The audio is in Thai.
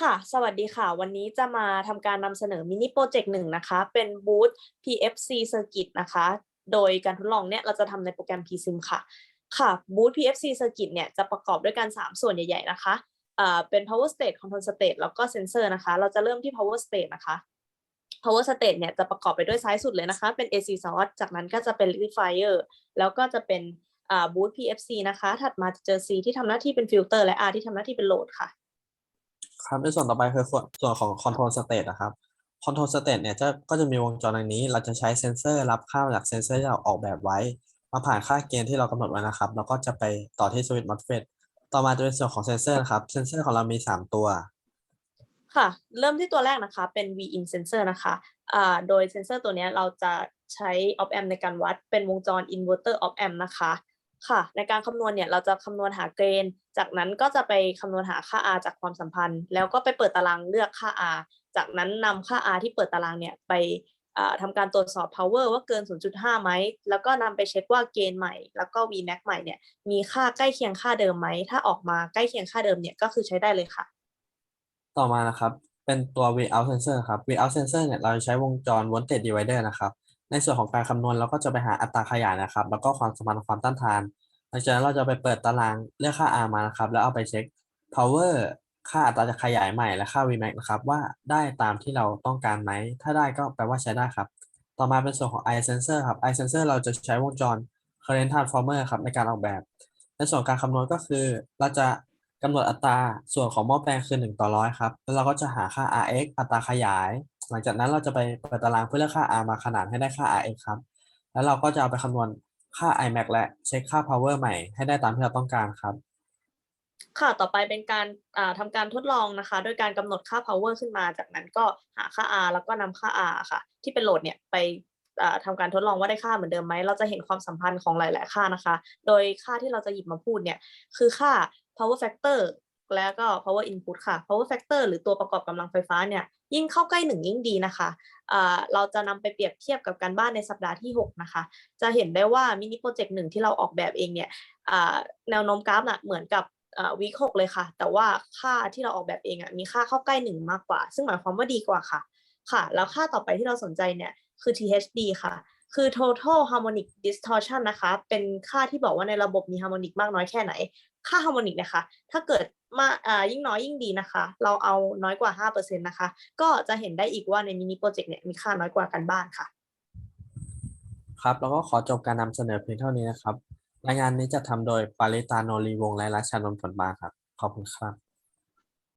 ค่ะ สวัสดีค่ะ วันนี้จะมาทำการนำเสนอมินิโปรเจกต์หนึ่งนะคะ เป็นบูธ PFC Circuit นะคะ โดยการทดลองเนี่ยเราจะทำในโปรแกรม PSIM ค่ะ ค่ะบูธ PFC Circuit เนี่ยจะประกอบด้วยกัน 3 ส่วนใหญ่ ๆ นะคะอ่าเป็น power state control state แล้วก็ sensor นะคะ เราจะเริ่มที่ power state นะคะ power state เนี่ยจะประกอบไปด้วยซ้ายสุดเลยนะคะ เป็น AC source จากนั้นก็จะเป็น rectifier แล้วก็จะเป็นอ่าบูธ PFC นะคะ ถัดมาจะเจอ C ที่ทำหน้าที่เป็น filter และ R ที่ทำหน้าที่เป็น load ค่ะ ครับในส่วนต่อไปคือส่วนของ control state นะครับ control state เนี่ยจะก็จะมีวงจรดังนี้ เราจะใช้เซนเซอร์รับค่ามาจากเซนเซอร์ที่เราออกแบบไว้ มาผ่านค่าเกณฑ์ที่เรากำหนดไว้นะครับ แล้วก็จะไปต่อที่สวิตช์ MOSFET ต่อมาจะเป็นส่วนของเซนเซอร์นะครับ เซนเซอร์ของเรามี 3 ตัว ค่ะ เริ่มที่ตัวแรกนะคะ เป็น V-in sensor นะคะอ่าโดยเซนเซอร์ตัวนี้เราจะใช้ op amp ในการวัด เป็นวงจร inverter op amp นะคะ ค่ะ ในการคำนวณเนี่ยเราจะคำนวณหาเกณฑ์จากนั้นก็จะไปคำนวณหาค่า R จากความสัมพันธ์ แล้วก็ไปเปิดตารางเลือกค่า R จากนั้นนำค่า R ที่เปิดตารางเนี่ยไปทำการตรวจสอบ power ว่าเกิน 0.5 ไหม แล้วก็นำไปเช็คว่าเกณฑ์ใหม่ แล้วก็ Vmax ใหม่เนี่ย มีค่าใกล้เคียงค่าเดิมไหม ถ้าออกมาใกล้เคียงค่าเดิมเนี่ยก็คือใช้ได้เลยค่ะ ต่อมานะครับ เป็นตัว Vout sensor ครับ Vout sensor เนี่ย เราใช้วงจร voltage divider นะครับ ในส่วนของการคำนวณเราก็จะไปหาอัตราขยายนะครับ แล้วก็ความสัมพันธ์ความต้านทานหลังจากนั้นเราจะไปเปิดตารางเลือกค่า R มานะครับ แล้วเอาไปเช็ค power ค่าอัตราขยายใหม่และค่า Vmax นะครับว่าได้ตามที่เราต้องการไหม ถ้าได้ก็แปลว่าใช้ได้ครับ ต่อมาเป็นส่วนของ I sensor ครับ I sensor เราจะใช้วงจร current transformer ครับในการออกแบบ ในส่วนการคำนวณก็คือ เราจะกำหนดอัตราส่วนของหม้อแปลงคือ 1 ต่อร้อยครับ แล้วเราก็จะหาค่า Rx อัตราขยาย หลังจากนั้นเราจะไปเปิดตารางเพื่อเลือกค่า R มาขนานให้ได้ค่า Rx ครับ แล้วเราก็จะเอาไปคำนวณค่า Imax และเช็คค่า power ใหม่ให้ได้ตามที่เราต้องการครับ ค่ะต่อไปเป็นการาทำการทดลองนะคะ โดยการกำหนดค่า power ขึ้นมา จากนั้นก็หาค่า R แล้วก็นำค่า R ค่ะ ที่เป็นโหลดเนี่ยไปอ่าทำการทดลองว่าได้ค่าเหมือนเดิมไหม เราจะเห็นความสัมพันธ์ของหลาย ๆ ค่านะคะ โดยค่าที่เราจะหยิบมาพูดเนี่ย คือค่า power factor แล้วก็ power input ค่ะ power factor หรือตัวประกอบกำลังไฟฟ้าเนี่ยยิ่งเข้าใกล้หนึ่งยิ่งดีนะคะเราจะนำไปเปรียบเทียบกับการบ้านในสัปดาห์ที่ 6 นะคะ จะเห็นได้ว่ามินิโปรเจกต์หนึ่งที่เราออกแบบเองเนี่ยแนวโน้มกราฟน่ะเหมือนกับวีคหกเลยค่ะ แต่ว่าค่าที่เราออกแบบเองอะมีค่าเข้าใกล้หนึ่งมากกว่า ซึ่งหมายความว่าดีกว่าค่ะ ค่ะ แล้วค่าต่อไปที่เราสนใจเนี่ยคือ THD ค่ะ คือ total harmonic distortion นะคะ เป็นค่าที่บอกว่าในระบบมี harmonic มากน้อยแค่ไหน ค่า harmonic นะคะ ถ้าเกิด มาอ่ายิ่งน้อยยิ่งดีนะคะ เราเอาน้อยกว่า5%นะคะ ก็จะเห็นได้อีกว่าในมินิโปรเจกต์เนี่ยมีค่าน้อยกว่ากันบ้านค่ะ ครับ แล้วก็ขอจบการนำเสนอเพียงเท่านี้นะครับ รายงานนี้จะทำโดยปาริตาโนรีวงศ์และรัชานนท์ผลบาครับ ขอบคุณครับ